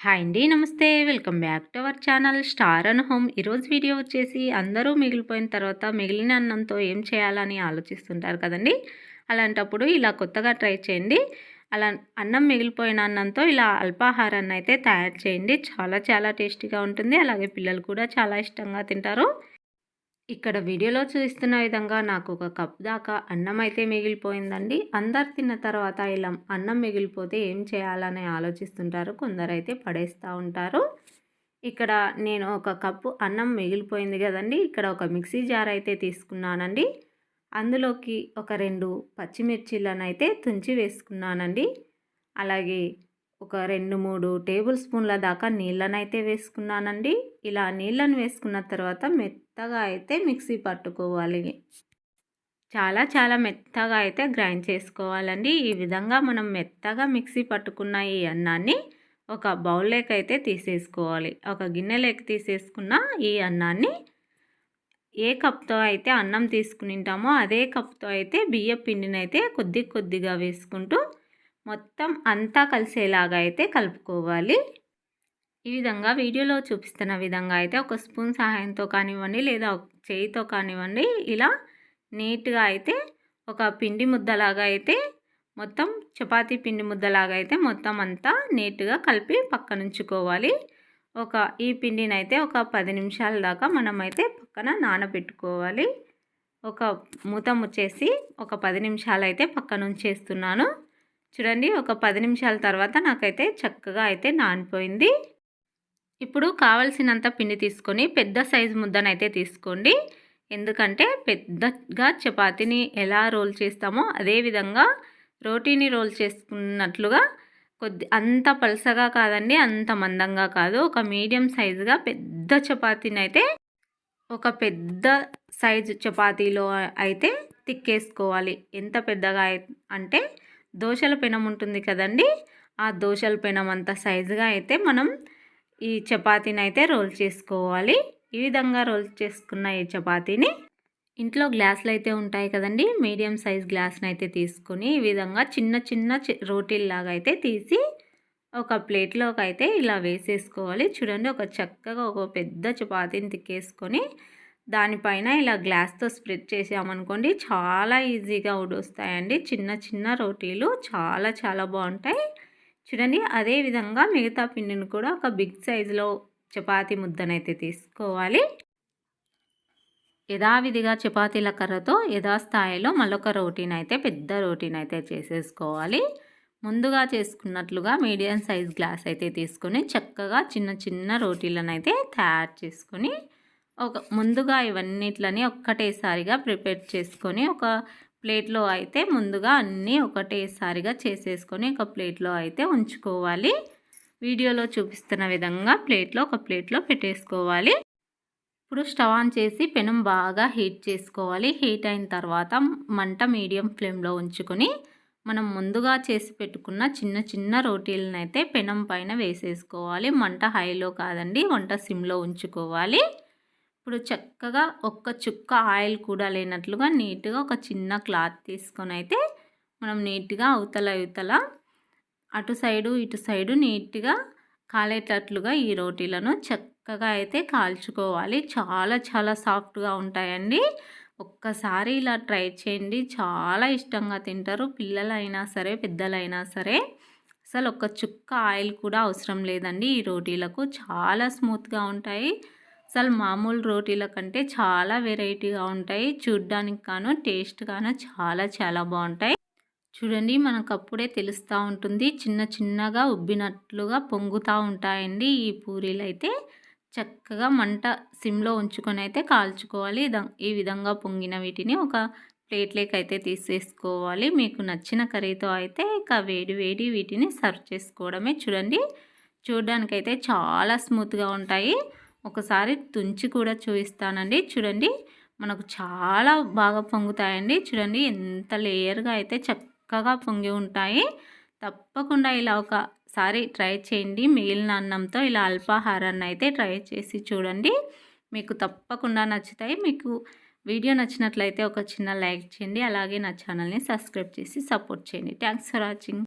Hi అండి నమస్తే. Welcome back to our channel star and home. ఈరోజు వీడియో వచ్చేసి అందరూ మిగిలిపోయిన తర్వాత మిగిలిన అన్నంతో ఏం చేయాలని ఆలోచిస్తుంటారు కదండి? అలాంటప్పుడు ఇలా కొత్తగా ట్రై చేయండి. అలా అన్నం మిగిలిపోయిన అన్నంతో ఇలా అల్పాహారాన్ని అయితే తయారు చేయండి. చాలా చాలా టేస్టీగా ఉంటుంది. అలాగే పిల్లలు కూడా చాలా ఇష్టంగా తింటారు. ఇక్కడ వీడియోలో చూస్తున్న విధంగా నాకు ఒక కప్ దాకా అన్నం అయితే మిగిలిపోయిందండి. అందరు తిన్న తర్వాత ఇలా అన్నం మిగిలిపోతే ఏం చేయాలని ఆలోచిస్తుంటారు. కొందరైతే పడేస్తూ ఉంటారు. ఇక్కడ నేను ఒక కప్పు అన్నం మిగిలిపోయింది కదండి. ఇక్కడ ఒక మిక్సీ జార్ అయితే తీసుకున్నానండి. అందులోకి ఒక రెండు పచ్చిమిర్చీలను అయితే తుంచి వేసుకున్నానండి. అలాగే ఒక రెండు మూడు టేబుల్ స్పూన్ల దాకా నీళ్ళనైతే వేసుకున్నానండి. ఇలా నీళ్ళను వేసుకున్న తర్వాత మెత్తగా అయితే మిక్సీ పట్టుకోవాలి. చాలా చాలా మెత్తగా అయితే గ్రైండ్ చేసుకోవాలండి. ఈ విధంగా మనం మెత్తగా మిక్సీ పట్టుకున్న ఈ అన్నాన్ని ఒక బౌల్లోకి అయితే తీసేసుకోవాలి. ఒక గిన్నెలోకి తీసేసుకున్న ఈ అన్నాన్ని ఏ కప్తో అయితే అన్నం తీసుకుని ఉంటామో అదే కప్తో అయితే బియ్య పిండిని అయితే కొద్ది కొద్దిగా వేసుకుంటూ మొత్తం అంతా కలిసేలాగా అయితే కలుపుకోవాలి. ఈ విధంగా వీడియోలో చూపిస్తున్న విధంగా అయితే ఒక స్పూన్ సహాయంతో కానివ్వండి లేదా చేయితో కానివ్వండి ఇలా నీట్గా అయితే ఒక పిండి ముద్దలాగా అయితే మొత్తం చపాతీ పిండి ముద్దలాగా అయితే మొత్తం అంతా నీట్గా కలిపి పక్కనుంచుకోవాలి. ఒక ఈ పిండిని అయితే ఒక పది నిమిషాల దాకా మనమైతే పక్కన నానబెట్టుకోవాలి. ఒక మూత ముచ్చేసి ఒక పది నిమిషాలు అయితే పక్కన ఉంచేస్తున్నాను చూడండి ఒక పది నిమిషాల తర్వాత నాకైతే చక్కగా అయితే నానిపోయింది. ఇప్పుడు కావలసినంత పిండి తీసుకొని పెద్ద సైజు ముద్దనైతే తీసుకోండి. ఎందుకంటే పెద్దగా చపాతీని ఎలా రోల్ చేస్తామో అదేవిధంగా రోటీని రోల్ చేసుకున్నట్లుగా కొద్ది అంత పలసగా కాదండి అంత మందంగా కాదు. ఒక మీడియం సైజుగా పెద్ద చపాతీని అయితే ఒక పెద్ద సైజు చపాతీలో అయితే తిక్కేసుకోవాలి. ఎంత పెద్దగా అంటే దోశల పెనం ఉంటుంది కదండి? ఆ దోశల పెనం అంత సైజుగా అయితే మనం ఈ చపాతీని అయితే రోల్ చేసుకోవాలి. ఈ విధంగా రోల్ చేసుకున్న ఈ చపాతీని ఇంట్లో గ్లాసులు అయితే ఉంటాయి కదండి? మీడియం సైజ్ గ్లాస్ని అయితే తీసుకొని ఈ విధంగా చిన్న చిన్న రోటీల్లాగా అయితే తీసి ఒక ప్లేట్లోకి అయితే ఇలా వేసేసుకోవాలి. చూడండి ఒక చక్కగా ఒక పెద్ద చపాతీని తిక్కేసుకొని దానిపైన ఇలా గ్లాస్తో స్ప్రెడ్ చేసామనుకోండి చాలా ఈజీగా ఉడొస్తాయండి చిన్న చిన్న రోటీలు చాలా చాలా బాగుంటాయి. చూడండి అదేవిధంగా మిగతా పిండిని కూడా ఒక బిగ్ సైజులో చపాతి ముద్దనైతే తీసుకోవాలి. యథావిధిగా చపాతీల కర్రతో యథాస్థాయిలో మరొక రోటీని అయితే పెద్ద రోటీని అయితే చేసేసుకోవాలి. ముందుగా చేసుకున్నట్లుగా మీడియం సైజ్ గ్లాస్ అయితే తీసుకొని చక్కగా చిన్న చిన్న రోటీలను అయితే తయారు చేసుకొని ఒక ముందుగా ఇవన్నిట్లని ఒక్కటేసారిగా ప్రిపేర్ చేసుకొని ఒక ప్లేట్లో అయితే ముందుగా అన్నీ ఒకటేసారిగా చేసేసుకొని ఒక ప్లేట్లో అయితే ఉంచుకోవాలి. వీడియోలో చూపిస్తున్న విధంగా ప్లేట్లో ఒక ప్లేట్లో పెట్టేసుకోవాలి. ఇప్పుడు స్టవ్ ఆన్ చేసి పెనం బాగా హీట్ చేసుకోవాలి. హీట్ అయిన తర్వాత మంట మీడియం ఫ్లేమ్లో ఉంచుకొని మనం ముందుగా చేసి పెట్టుకున్న చిన్న చిన్న రోటీలను అయితే పెనం పైన వేసేసుకోవాలి. మంట హైలో కాదండి వంట సిమ్లో ఉంచుకోవాలి. ఇప్పుడు చక్కగా ఒక్క చుక్క ఆయిల్ కూడా లేనట్లుగా నీట్గా ఒక చిన్న క్లాత్ తీసుకొని అయితే మనం నీట్గా అవతల అవతల అటు సైడు ఇటు సైడు నీట్గా కాలేటట్లుగా ఈ రోటీలను చక్కగా అయితే కాల్చుకోవాలి. చాలా చాలా సాఫ్ట్గా ఉంటాయండి. ఒక్కసారి ఇలా ట్రై చేయండి. చాలా ఇష్టంగా తింటారు. పిల్లలైనా సరే పెద్దలైనా సరే. అసలు ఒక చుక్క ఆయిల్ కూడా అవసరం లేదండి ఈ రోటీలకు. చాలా స్మూత్గా ఉంటాయి. అసలు మామూలు రోటీల కంటే చాలా వెరైటీగా ఉంటాయి. చూడ్డానికి కాను టేస్ట్ గాను చాలా చాలా బాగుంటాయి. చూడండి మనకు అప్పుడే తెలుస్తూ ఉంటుంది. చిన్న చిన్నగా ఉబ్బినట్లుగా పొంగుతూ ఉంటాయండి ఈ పూరీలు అయితే. చక్కగా మంట సిమ్లో ఉంచుకొని అయితే కాల్చుకోవాలి. ఈ విధంగా పొంగిన వీటిని ఒక ప్లేట్లోకి అయితే తీసేసుకోవాలి. మీకు నచ్చిన కర్రీతో అయితే ఇక వేడి వేడి వీటిని సర్వ్ చేసుకోవడమే. చూడండి చూడడానికైతే చాలా స్మూత్గా ఉంటాయి. ఒకసారి తుంచి కూడా చూపిస్తానండి. చూడండి మనకు చాలా బాగా పొంగుతాయండి. చూడండి ఎంత లేయర్గా అయితే చక్కగా పొంగి ఉంటాయి. తప్పకుండా ఇలా ఒకసారి ట్రై చేయండి. మిగిలిన అన్నంతో ఇలా అల్పాహారాన్ని అయితే ట్రై చేసి చూడండి. మీకు తప్పకుండా నచ్చుతాయి. మీకు వీడియో నచ్చినట్లయితే ఒక చిన్న లైక్ చేయండి. అలాగే నా ఛానల్ని సబ్స్క్రైబ్ చేసి సపోర్ట్ చేయండి. Thanks for watching.